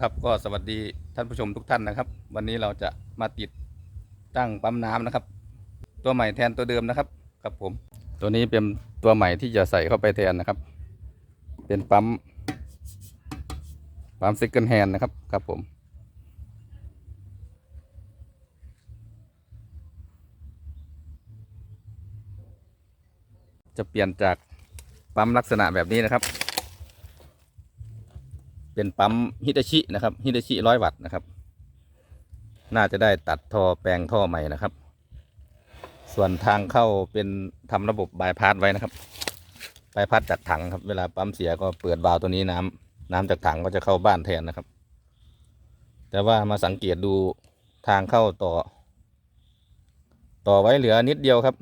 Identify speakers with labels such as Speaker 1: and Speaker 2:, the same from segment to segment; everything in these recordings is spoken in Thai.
Speaker 1: ครับก็สวัสดีท่านผู้ชมทุกท่านนะครับ วันนี้เราจะมาติดตั้งปั๊มน้ำนะครับ ตัวใหม่แทนตัวเดิมนะครับครับผม ตัวนี้เป็นตัวใหม่ที่จะใส่เข้าไปแทนนะครับ เป็นปั๊มปั๊มซิกเกิลแฮนนะครับครับผม จะเปลี่ยนจากปั๊มลักษณะแบบนี้นะครับ เป็นปั๊มฮิตาชินะครับฮิตาชิร้อยวัตต์นะครับ น่าจะได้ตัดท่อแปลงท่อใหม่นะครับ ส่วนทางเข้าเป็นทำระบบบายพาสไว้นะครับบายพาสจากถังครับ เวลาปั๊มเสียก็เปิดวาล์วตัวนี้น้ำน้ำจากถังก็จะเข้าบ้านแทนนะครับ แต่ว่ามาสังเกตดูทางเข้าต่อ ต่อไว้เหลือนิดเดียวครับ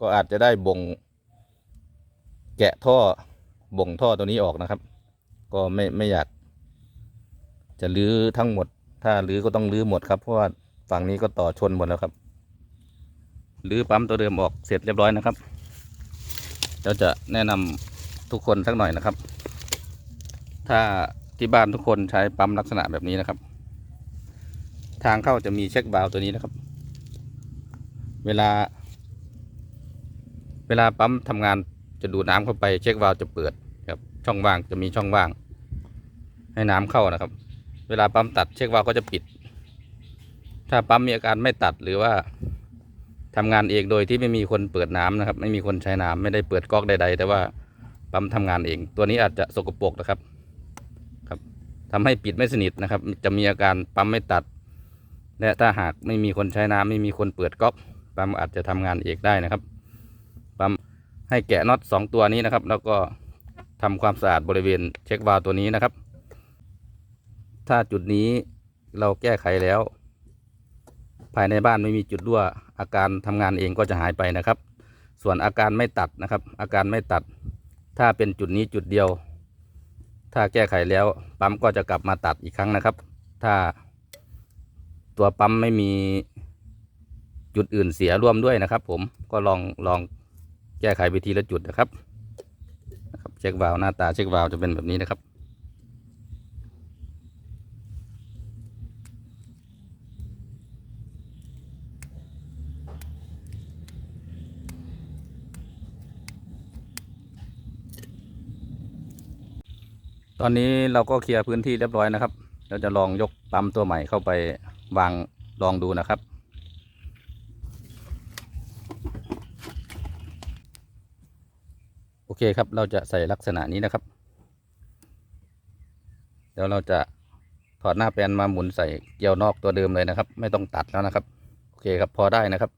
Speaker 1: ก็อาจจะได้บ่ง แกะท่อบ่งท่อตัวนี้ออกนะครับ ก็ไม่ไม่อยาก จะรื้อทั้งหมด ถ้ารื้อก็ต้องรื้อหมดครับเพราะว่าฝั่งนี้ก็ต่อชนหมดแล้วครับรื้อปั๊มตัวเดิมออกเสร็จเรียบร้อยนะครับเราจะแนะนำทุกคนสักหน่อยนะครับ ถ้าที่บ้านทุกคนใช้ปั๊มลักษณะแบบนี้นะครับ ทางเข้าจะมีเช็คบาล์วตัวนี้นะครับ เวลา เวลาปั๊มทำงานจะดูดน้ำเข้าไปเช็ควาล์วจะเปิด ช่องว่างจะมีช่องว่าง ให้น้ำเข้านะครับ เวลาปั๊มตัดเช็ควาล์วก็จะปิด ถ้าปั๊มมีอาการไม่ตัดหรือว่าทำงานเองโดยที่ไม่มีคนเปิดน้ำนะครับ ไม่มีคนใช้น้ำไม่ได้เปิดก๊อกใด ๆ แต่ว่าปั๊มทำงานเอง ตัวนี้อาจจะสกปรกนะครับครับทำให้ปิดไม่สนิทนะครับ จะมีอาการปั๊มไม่ตัด และถ้าหากไม่มีคนใช้น้ำไม่มีคนเปิดก๊อกปั๊มอาจจะทำงานเองได้นะครับปั๊มให้แกะน็อตสองตัวนี้นะครับ แล้วก็ ทำความสะอาดบริเวณเช็ควาล์วตัวนี้นะครับ ถ้าจุดนี้เราแก้ไขแล้ว ภายในบ้านไม่มีจุดรั่ว อาการทำงานเองก็จะหายไปนะครับ ส่วนอาการไม่ตัดนะครับ อาการไม่ตัด ถ้าเป็นจุดนี้จุดเดียว ถ้าแก้ไขแล้วปั๊มก็จะกลับมาตัดอีกครั้งนะครับ ถ้าตัวปั๊มไม่มีจุดอื่นเสียร่วมด้วยนะครับ ผมก็ลองลองแก้ไขไปทีละจุดนะครับ ครับเช็ควาล์วหน้าตาเช็ควาล์วจะเป็นแบบนี้นะครับ ตอนนี้เราก็เคลียร์พื้นที่เรียบร้อยนะครับเราจะลองยกปั๊มตัวใหม่เข้าไปวางลองดูนะครับ โอเคครับ เราจะใส่ลักษณะนี้นะครับ เดี๋ยวเราจะถอดหน้าแปลนมาหมุนใส่เกลียวนอกตัวเดิมเลยนะครับ ไม่ต้องตัดแล้วนะครับ โอเคครับพอได้นะครับ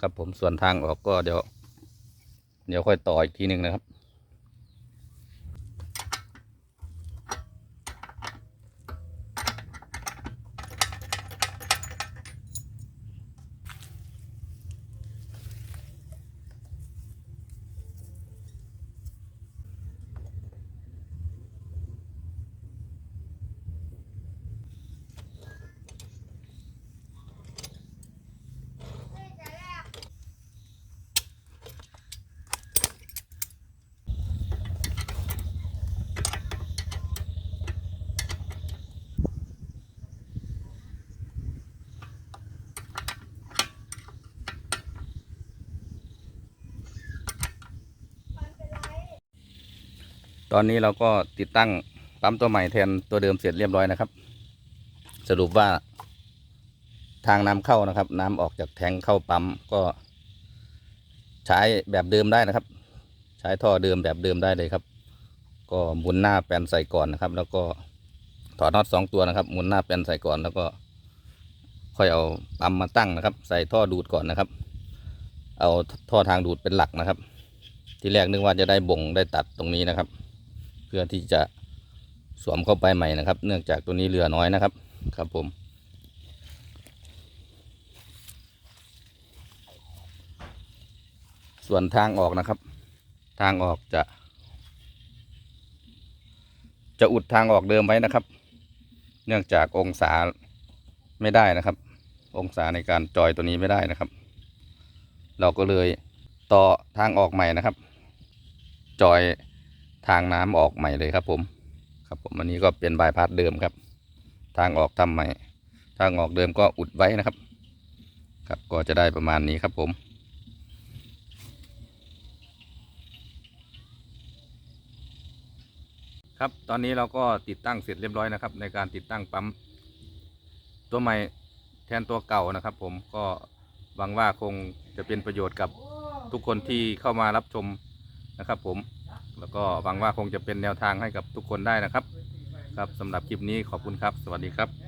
Speaker 1: ครับผมส่วนทางออกก็เดี๋ยว เดี๋ยวค่อยต่ออีกทีหนึ่งนะครับ ตอนนี้เราก็ติดตั้งปั๊มตัวใหม่แทนตัวเดิมเสร็จเรียบร้อยนะครับ สรุปว่าทางน้ำเข้านะครับ น้ำออกจากแทงเข้าปั๊มก็ใช้แบบเดิมได้นะครับ ใช้ท่อเดิมแบบเดิมได้เลยครับ ก็หมุนหน้าแปลนใส่ก่อนนะครับ แล้วก็ถอดน็อตสองตัวนะครับหมุนหน้าแปลนใส่ก่อนแล้วก็ ค่อยเอาปั๊มมาตั้งนะครับ ใส่ท่อดูดก่อนนะครับ เอาท่อทางดูดเป็นหลักนะครับ ที่แรกนึกว่าจะได้บ่งได้ตัดตรงนี้นะครับ เพื่อที่จะสวมเข้าไปใหม่นะครับ เนื่องจากตัวนี้เรือน้อยนะครับครับผมส่วนทางออกนะครับ ทางออกจะ จะอุดทางออกเดิมไว้นะครับ เนื่องจากองศาไม่ได้นะครับ องศาในการจอยตัวนี้ไม่ได้นะครับ เราก็เลยต่อทางออกใหม่นะครับ จอย ทางน้ำออกใหม่เลยครับผม ครับผมอันนี้ก็เป็นบายพาสเดิมครับ ทางออกทำใหม่ ทางออกเดิมก็อุดไว้นะครับ ครับก็จะได้ประมาณนี้ครับผมครับ ตอนนี้เราก็ติดตั้งเสร็จเรียบร้อยนะครับ ในการติดตั้งปั๊มตัวใหม่แทนตัวเก่านะครับ ผมก็หวังว่าคงจะเป็นประโยชน์กับทุกคนที่เข้ามารับชมนะครับ ผม แล้วก็หวังว่าคงจะเป็นแนวทางให้กับทุกคนได้นะครับ ครับสำหรับคลิปนี้ขอบคุณครับ สวัสดีครับ